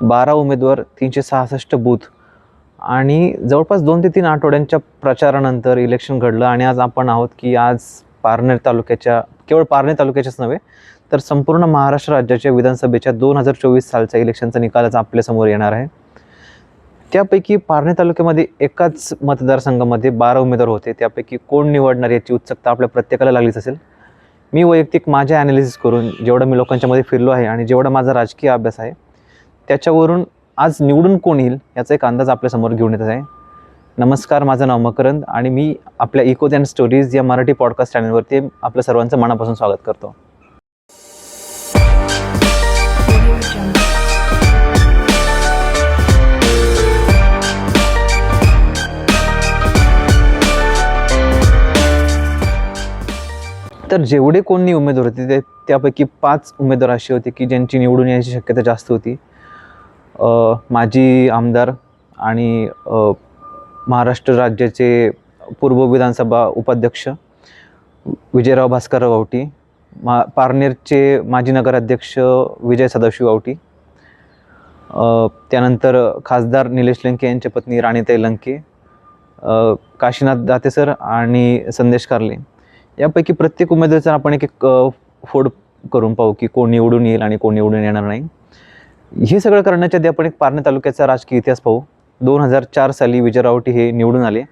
बारा उमेदवार तीनशे सहासष्ट बूथ. आणि जवळपास दोन ते तीन आठवड्यांच्या प्रचारानंतर इलेक्शन घडलं आणि आज आपण आहोत की आज पारनेर तालुक्याच्या केवळ पारनेर तालुक्याच्याच नव्हे तर संपूर्ण महाराष्ट्र राज्याच्या विधानसभेच्या दोन हजार चोवीस सालच्या इलेक्शनचा निकालच आपल्यासमोर येणार आहे. त्यापैकी पारनेर तालुक्यामध्ये एकाच मतदारसंघामध्ये बारा उमेदवार होते. त्यापैकी कोण निवडणार याची उत्सुकता आपल्या प्रत्येकाला लागलीच असेल. मी वैयक्तिक माझ्या ॲनालिसिस करून जेवढं मी लोकांच्यामध्ये फिरलो आहे आणि जेवढा माझा राजकीय अभ्यास आहे त्याच्यावरून आज निवडून कोण येईल याचा एक अंदाज आपल्यासमोर घेऊन येत आहे. नमस्कार माझं नाव मकरंद आणि मी आपल्या इकोज अँड स्टोरीज या मराठी पॉडकास्ट चॅनलवरती आपल्या सर्वांचं मनापासून स्वागत करतो. तर जेवढे कोणी उमेदवार होते ते त्यापैकी पाच उमेदवार असे होते की ज्यांची निवडून यायची शक्यता जास्त होती. माजी आमदार आणि महाराष्ट्र राज्याचे पूर्व विधानसभा उपाध्यक्ष विजयराव भास्करराव आवटी मा पारनेरचे माजी नगराध्यक्ष विजय सदाशिव आवटी त्यानंतर खासदार निलेश लंके यांच्या पत्नी राणीताई लंके काशीनाथ दाते सर आणि संदेश कार्ले. यापैकी प्रत्येक उमेदवाराचा आपण एक एक फोड करून पाहू की कोण निवडून येईल आणि कोण निवडून येणार नाही. हे सगळं करण्याच्या आधी आपण एक पारणे तालुक्याचा राजकीय इतिहास पाहू. दोन हजार चार साली विजयरावटी हे निवडून आले.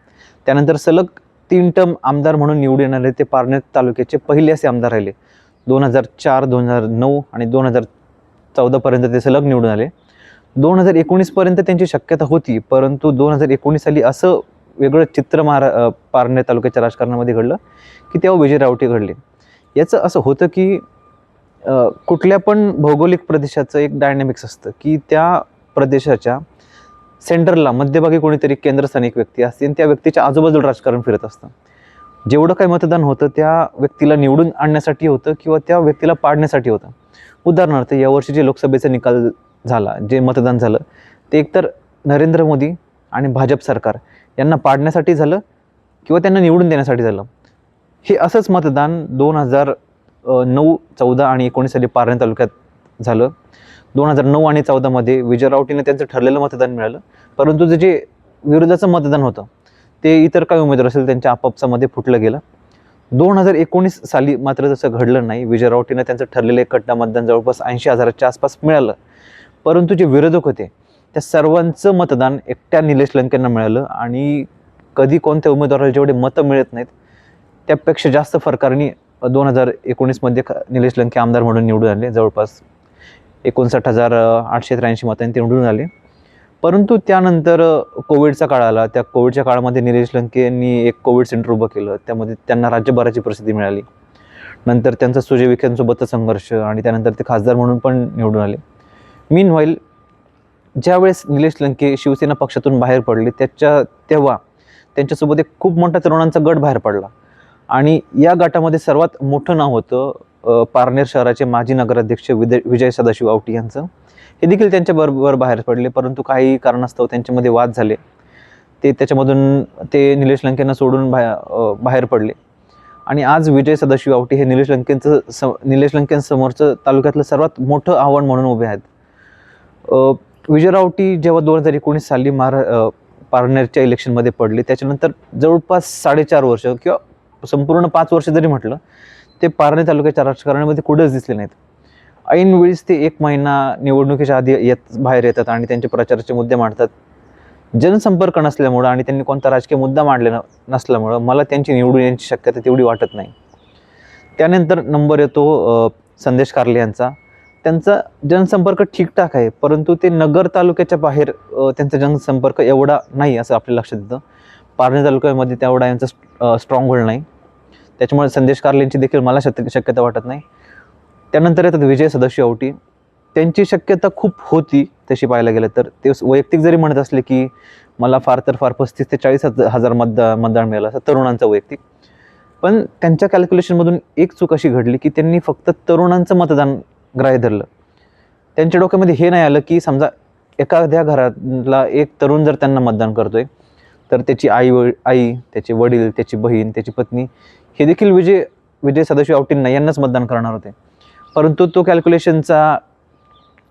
त्यानंतर सलग तीन टर्म आमदार म्हणून निवडून येणारे ते पारणे तालुक्याचे पहिले असे आमदार राहिले. दोन हजार चार दोन हजार नऊ आणि दोन हजार चौदापर्यंत ते सलग निवडून आले. दोन हजार एकोणीसपर्यंत त्यांची शक्यता होती परंतु दोन हजार एकोणीस साली असं वेगळं चित्र महारा पारणे तालुक्याच्या राजकारणामध्ये घडलं की तेव्हा विजय रावटे घडले. याचं असं होतं की कुठल्या पण भौगोलिक प्रदेशाचं एक डायनॅमिक्स असतं की त्या प्रदेशाच्या सेंटरला मध्यभागी कोणीतरी केंद्रस्थानी एक व्यक्ती असते आणि त्या व्यक्तीच्या आजूबाजूला राजकारण फिरत असतं. जेवढं काही मतदान होतं त्या व्यक्तीला निवडून आणण्यासाठी होतं किंवा त्या व्यक्तीला पाडण्यासाठी होतं. उदाहरणार्थ यावर्षी जे लोकसभेचा निकाल झाला जे मतदान झालं ते एकतर नरेंद्र मोदी आणि भाजप सरकार यांना पाडण्यासाठी झालं किंवा त्यांना निवडून देण्यासाठी झालं. हे असंच मतदान दोन हजार नऊ चौदा आणि एकोणीस साली पारणे तालुक्यात झालं. दोन हजार नऊ आणि चौदामध्ये विजय रावटीने त्यांचं ठरलेलं मतदान मिळालं. परंतु जे जे विरोधाचं मतदान होतं ते इतर काही उमेदवार असेल त्यांच्या आपापसामध्ये फुटलं गेलं. दोन हजार एकोणीस साली मात्र तसं घडलं नाही. विजय रावटीनं त्यांचं ठरलेलं एक कट्टा मतदान जवळपास ऐंशी हजाराच्या आसपास मिळालं. परंतु जे विरोधक होते त्या सर्वांचं मतदान एकट्या निलेश लंकेंना मिळालं आणि कधी कोणत्या उमेदवाराला जेवढे मतं मिळत नाहीत त्यापेक्षा जास्त फरकाने दोन हजार एकोणीसमध्ये ख- निलेश लंके आमदार म्हणून निवडून आले. जवळपास एकोणसाठ हजार आठशे त्र्याऐंशी मतांनी ते निवडून आले. परंतु त्यानंतर कोविडचा काळ आला. त्या कोविडच्या काळामध्ये निलेश लंके यांनी एक कोविड सेंटर उभं केलं. त्यामध्ये त्यांना राज्यभराची प्रसिद्धी मिळाली. नंतर त्यांचा सुजय विखेंसोबतचा संघर्ष आणि त्यानंतर ते खासदार म्हणून पण निवडून आले. मीन व्हाईल ज्यावेळेस निलेश लंके शिवसेना पक्षातून बाहेर पडले त्याच्या तेव्हा त्यांच्यासोबत एक खूप मोठा तरुणांचा गट बाहेर पडला. आणि या गटामध्ये सर्वात मोठं नाव होतं पारनेर शहराचे माजी नगराध्यक्ष विदय विजय सदाशिव आवटी यांचं. हे देखील त्यांच्या बरोबर बाहेर पडले परंतु काही कारणास्तव त्यांच्यामध्ये वाद झाले. ते त्याच्यामधून ते निलेश लंकेंना सोडून बाहेर बाहेर पडले. आणि आज विजय सदाशिव आवटी हे निलेश लंकेंचं स निलेश लंकेंसमोरचं तालुक्यातलं सर्वात मोठं आव्हान म्हणून उभे आहेत. विजय रावटी जेव्हा दोन हजार एकोणीस साली महारा पारनेरच्या इलेक्शनमध्ये पडले त्याच्यानंतर जवळपास साडेचार वर्ष किंवा संपूर्ण पाच वर्ष जरी म्हटलं ते पारणे तालुक्याच्या राजकारणामध्ये कुठंच दिसले नाहीत. ऐनवेळीस ते एक महिना निवडणुकीच्या आधी येत बाहेर येतात आणि त्यांचे प्रचाराचे मुद्दे मांडतात. जनसंपर्क नसल्यामुळं आणि त्यांनी कोणता राजकीय मुद्दा मांडले न नसल्यामुळं मला त्यांची निवडून येण्याची शक्यता तेवढी वाटत नाही. त्यानंतर नंबर येतो संदेश कार्ले यांचा. त्यांचा जनसंपर्क ठीकठाक आहे परंतु ते नगर तालुक्याच्या बाहेर त्यांचा जनसंपर्क एवढा नाही असं आपल्या लक्षात येतं. पारणे तालुक्यामध्ये तेवढा यांचा स्ट्रॉंग होल्ड नाही. त्याच्यामुळे संदेश कार्लेंची देखील मला शक्य शक्यता वाटत नाही. त्यानंतर येतात विजय सदस्य आवटी त्यांची शक्यता खूप होती तशी पाहायला गेलं तर. ते वैयक्तिक जरी म्हणत असले की मला फार तर फार पस्तीस ते चाळीस हजार मतदा मतदान मिळालं असं तरुणांचं वैयक्तिक. पण त्यांच्या कॅल्क्युलेशनमधून एक चूक अशी घडली की त्यांनी फक्त तरुणांचं मतदान ग्राह्य धरलं. त्यांच्या डोक्यामध्ये हे नाही आलं की समजा एखाद्या घरातला एक तरुण जर त्यांना मतदान करतोय तर त्याची आई व आई त्याचे वडील त्याची बहीण त्याची पत्नी हे देखील विजय विजय सदाशिव आवटींना यांनाच मतदान करणार होते. परंतु तो कॅल्क्युलेशनचा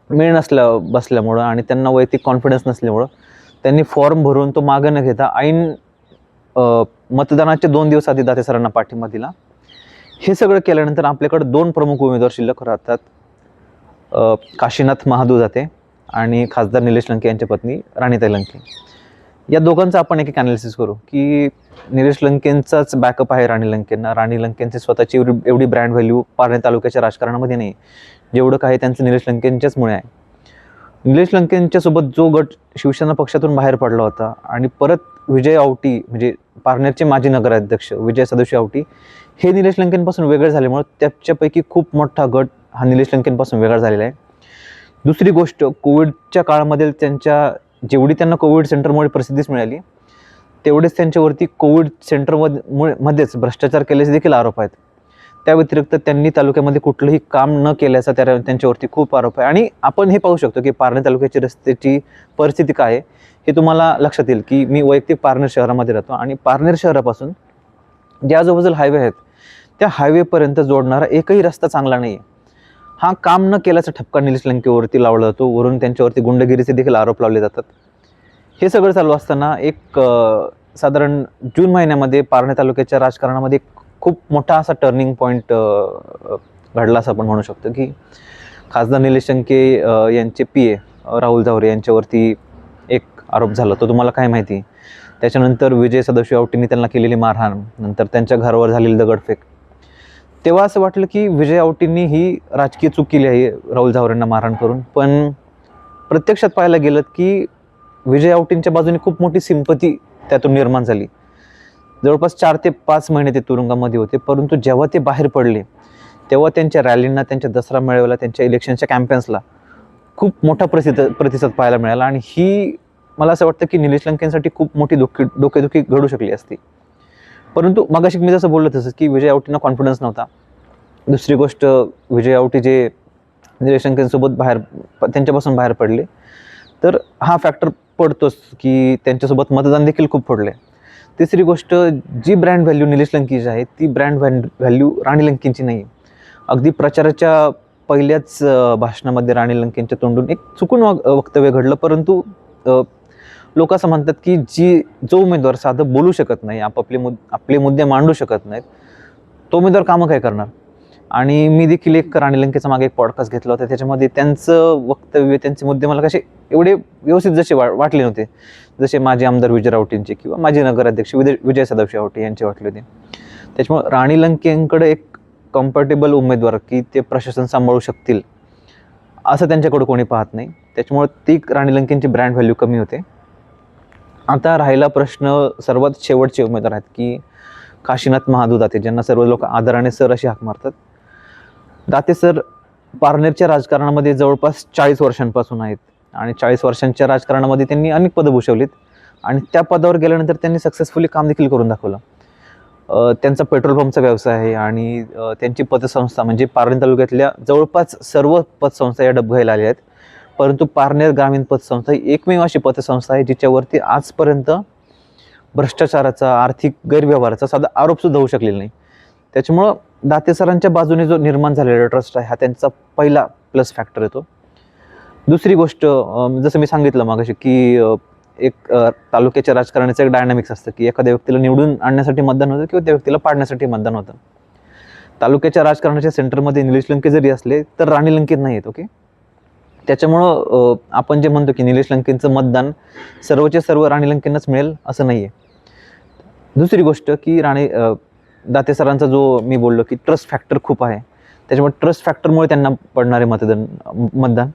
मेळ नसल्या बसल्यामुळं आणि त्यांना वैयक्तिक कॉन्फिडन्स नसल्यामुळं त्यांनी फॉर्म भरून तो मागं न घेता ऐन मतदानाचे मतदानाच्या दोन दिवस आधी दाते सरांना पाठिंबा दिला. हे सगळं केल्यानंतर आपल्याकडे दोन प्रमुख उमेदवार शिल्लक राहतात. काशीनाथ महादू जाते आणि खासदार निलेश लंके यांच्या पत्नी राणीताई लंके. या दोघांचं आपण एक एक अनालिसिस करू की निलेश लंकेंचाच बॅकअप आहे राणी लंकेंना. राणी लंकेंची स्वतःची एवढी एवढी ब्रँड व्हॅल्यू पारणे तालुक्याच्या राजकारणामध्ये नाही. जेवढं काही त्यांचं निलेश लंकेंच्याचमुळे आहे. निलेश लंकेंच्यासोबत जो गट शिवसेना पक्षातून बाहेर पडला होता आणि परत विजय आवटी म्हणजे पारनेरचे माजी नगराध्यक्ष विजय सदस्य आवटी हे निलेश लंकेंपासून वेगळे झाल्यामुळे त्याच्यापैकी खूप मोठा गट हा निलेश लंकेंपासून वेगळा झालेला आहे. दुसरी गोष्ट कोविडच्या काळामध्ये त्यांच्या जेवढी त्यांना कोविड सेंटरमुळे प्रसिद्धीच मिळाली तेवढेच त्यांच्यावरती कोविड सेंटरमध्ये मध्येच भ्रष्टाचार केल्याचे देखील आरोप आहेत. त्या व्यतिरिक्त त्यांनी तालुक्यामध्ये कुठलंही काम न केल्याचा त्या त्यांच्यावरती खूप आरोप आहे. आणि आपण हे पाहू शकतो की पारणे तालुक्याची रस्त्याची परिस्थिती काय आहे हे तुम्हाला लक्षात येईल की मी वैयक्तिक पारनेर शहरामध्ये राहतो आणि पारनेर शहरापासून जे आजूबाजूला हायवे आहेत त्या हायवेपर्यंत जोडणारा एकही रस्ता चांगला नाही आहे हा काम न केल्याचा ठपका निलेश लंकेवरती लावला जातो. वरून त्यांच्यावरती गुंडगिरीचे देखील आरोप लावले जातात. हे सगळं चालू असताना एक साधारण जून महिन्यामध्ये पारणे तालुक्याच्या राजकारणामध्ये खूप मोठा असा टर्निंग पॉईंट घडला असं आपण म्हणू शकतो की खासदार निलेश लंके यांचे पी ए राहुल जावरे यांच्यावरती एक आरोप झाला. तो तुम्हाला काय माहिती? त्याच्यानंतर विजय सदाशिव आवटींनी त्यांना केलेली मारहाण नंतर त्यांच्या घरावर झालेली दगडफेक तेव्हा असं वाटलं की विजय आवटींनी ही राजकीय चूक केली आहे राहुल झावरेंना मारहाण करून. पण प्रत्यक्षात पाहायला गेलं की विजय आवटींच्या बाजूने खूप मोठी सिंपती त्यातून निर्माण झाली. जवळपास चार ते पाच महिने ते तुरुंगामध्ये होते परंतु जेव्हा ते बाहेर पडले तेव्हा त्यांच्या रॅलींना त्यांच्या दसरा मेळाव्याला त्यांच्या इलेक्शनच्या कॅम्पेन्सला खूप मोठा प्रसिद्ध प्रतिसाद पाहायला मिळाला. आणि ही मला असं वाटतं की निलेश लंकेंसाठी खूप मोठी दुःखी डोकेदुखी घडू शकली असती. परंतु मगाशी मी जसं बोललो तसंच की विजय आवटींना कॉन्फिडन्स नव्हता. दुसरी गोष्ट विजय आवटी जे म्हणजे निलेश बाहेर त्यांच्यापासून बाहेर पडले. तर हा फॅक्टर पडतोच की त्यांच्यासोबत मतदान देखील खूप पडले. तिसरी गोष्ट जी ब्रँड व्हॅल्यू निलेश लंकीची आहे ती ब्रँड व्हॅल्यू राणी लंकेंची नाही अगदी प्रचाराच्या पहिल्याच भाषणामध्ये राणी लंकेंच्या तोंडून एक चुकून वक्तव्य घडलं परंतु लोक असं म्हणतात की जी जो उमेदवार साधं बोलू शकत नाही आपापले मुद आपले मुद्दे मांडू शकत नाहीत तो उमेदवार कामं काय करणार? आणि मी देखील एक राणी लंकेचा मागे एक पॉडकास्ट घेतला होता. त्याच्यामध्ये त्यांचं वक्तव्य त्यांचे मुद्दे मला कसे एवढे व्यवस्थित जसे वा वाटले नव्हते. जसे माजी आमदार विजय रावटींचे किंवा माजी नगराध्यक्ष विजय विजय सदाशिव आवटे यांचे वाटले होते. त्याच्यामुळे राणी लंकेंकडे एक कम्फर्टेबल उमेदवार की ते प्रशासन सांभाळू शकतील असं त्यांच्याकडे कोणी पाहत नाही. त्याच्यामुळे ती राणी लंकेंची ब्रँड व्हॅल्यू कमी होते. आता राहिला प्रश्न सर्वात शेवटचे उमेदवार आहेत की काशीनाथ महादू दाते ज्यांना सर्व लोक आदराने सर अशी हाक मारतात. दाते सर पारनेरच्या राजकारणामध्ये जवळपास चाळीस वर्षांपासून आहेत आणि चाळीस वर्षांच्या राजकारणामध्ये त्यांनी अनेक पदं भूषवलीत आणि त्या पदावर गेल्यानंतर त्यांनी सक्सेसफुली काम देखील करून दाखवलं. त्यांचा पेट्रोल पंपचा व्यवसाय आहे आणि त्यांची पतसंस्था म्हणजे पारनेर तालुक्यातल्या जवळपास सर्व पतसंस्था या डबघाईला आल्या आहेत. परंतु पारनेर ग्रामीण पतसंस्था ही एकमेव अशी पतसंस्था आहे जिच्यावरती आजपर्यंत भ्रष्टाचाराचा आर्थिक गैरव्यवहाराचा साधा आरोपसुद्धा होऊ शकलेला नाही. त्याच्यामुळं दाते सरांच्या बाजूने जो निर्माण झालेला ट्रस्ट आहे हा त्यांचा पहिला प्लस फॅक्टर येतो दुसरी गोष्ट जसं मी सांगितलं मागाशी की एक तालुक्याच्या राजकारणाचं एक डायनामिक्स असतं की एखाद्या व्यक्तीला निवडून आणण्यासाठी मतदान होतं किंवा त्या व्यक्तीला पाडण्यासाठी मतदान होतं. तालुक्याच्या राजकारणाच्या सेंटरमध्ये निलेश लंके जरी असले तर राणी लंकेत नाही आहेत ओके त्याच्यामुळं आपण जे म्हणतो की निलेश लंकेंचं मतदान सर्वच्या सर्व राणी लंकेंनाच मिळेल असं नाही आहे दुसरी गोष्ट की राणे दाते सरांचा जो मी बोललो की ट्रस्ट फॅक्टर खूप आहे. त्याच्यामुळे ट्रस्ट फॅक्टरमुळे त्यांना पडणारे मतदान मतदान.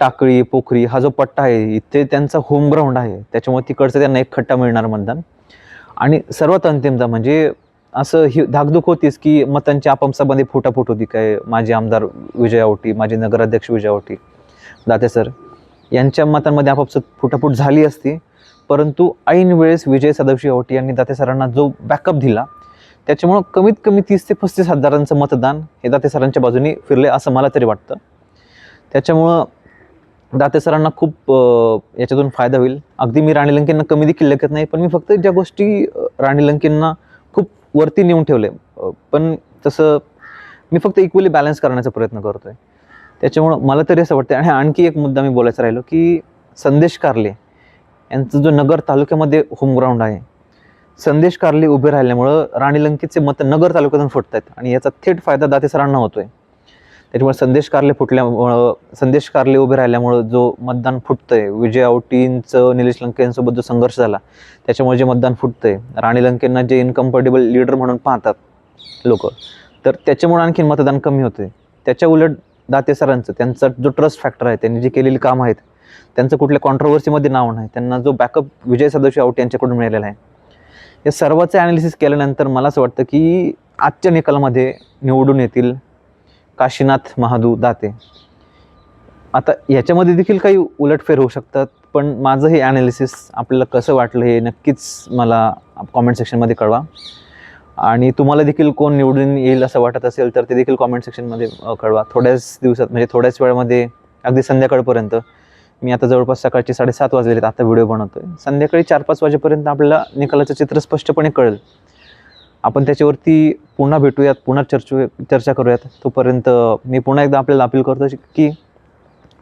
टाकळी पोखरी हा जो पट्टा आहे इथे त्यांचा होम ग्राउंड आहे. त्याच्यामुळे तिकडचं त्यांना एक खट्टा मिळणार मतदान. आणि सर्वात अंतिमता म्हणजे असं ही धाकधूक होतीच की मतांच्या आपापसामध्ये फुटाफूट होती काय? माझे आमदार विजय आवटी माझे नगराध्यक्ष विजय आवटी दाते सर यांच्या मतांमध्ये आपापसात फुटाफूट झाली असती. परंतु ऐन वेळेस विजय सदाशिव आवटी यांनी दाते सरांना जो बॅकअप दिला त्याच्यामुळं कमीत कमी तीस ते पस्तीस हजारांचं मतदान हे दाते सरांच्या बाजूने फिरले असं मला तरी वाटतं. त्याच्यामुळं दाते सरांना खूप याच्यातून फायदा होईल. अगदी मी राणी लंकेंना कमी देखील लेखत नाही पण मी फक्त ज्या गोष्टी राणी लंकेंना वरती नेऊन ठेवलं आहे पण तसं मी फक्त इक्वली बॅलन्स करण्याचा प्रयत्न करतो आहे त्याच्यामुळं मला तरी असं वाटतं आणि आणखी एक मुद्दा मी बोलायचा राहिलो की संदेश कारले यांचं जो नगर तालुक्यामध्ये होमग्राऊंड आहे संदेश कारले उभे राहिल्यामुळं राणी लंकेचे मत नगर तालुक्यातून फुटत आहेत आणि याचा थेट फायदा दाते सरांना होतोय. त्याच्यामुळे संदेश कारले फुटल्यामुळं संदेश कारले उभे राहिल्यामुळं जो मतदान फुटतंय विजय आवटींचं निलेश लंके यांसोबत जो संघर्ष झाला त्याच्यामुळे जे मतदान फुटतंय राणी लंकेंना जे इनकम्फर्टेबल लीडर म्हणून पाहतात लोक तर त्याच्यामुळे आणखी मतदान कमी होते त्याच्या उलट दाते सरांचं त्यांचा जो ट्रस्ट फॅक्टर आहे त्यांनी जे केलेली कामं आहेत त्यांचं कुठल्या कॉन्ट्रोवर्सीमध्ये नाव नाही त्यांना जो बॅकअप विजय सदाशिव आवटे यांच्याकडून मिळालेला आहे. या सर्वाचं ॲनालिसिस केल्यानंतर मला असं वाटतं की आजच्या निकालामध्ये निवडून येतील काशीनाथ महादू दाते. आता याच्यामध्ये देखील काही उलटफेर होऊ शकतात पण माझं हे ॲनालिसिस आपल्याला कसं वाटलं हे नक्कीच मला कॉमेंट सेक्शनमध्ये कळवा. आणि तुम्हाला देखील कोण निवडून येईल असं वाटत असेल तर ते देखील कॉमेंट सेक्शनमध्ये कळवा. थोड्याच दिवसात म्हणजे थोड्याच वेळामध्ये अगदी संध्याकाळपर्यंत मी आता जवळपास सकाळचे साडेसात वाजलेले आहेत आता व्हिडिओ बनवतो आहे संध्याकाळी चार पाच वाजेपर्यंत आपल्याला निकालाचं चित्र स्पष्टपणे कळेल. आपण त्याच्यावरती पुन्हा भेटूयात पुन्हा चर्चू चर्चा करूयात. तोपर्यंत मी पुन्हा एकदा आपल्याला अपील करतो की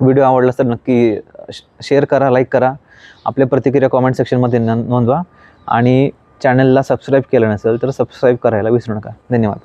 व्हिडिओ आवडला तर नक्की शेअर करा लाईक करा. आपल्या प्रतिक्रिया कॉमेंट सेक्शनमध्ये न नोंदवा. आणि चॅनलला सबस्क्राईब केलं नसेल तर सबस्क्राईब करायला विसरू नका. धन्यवाद.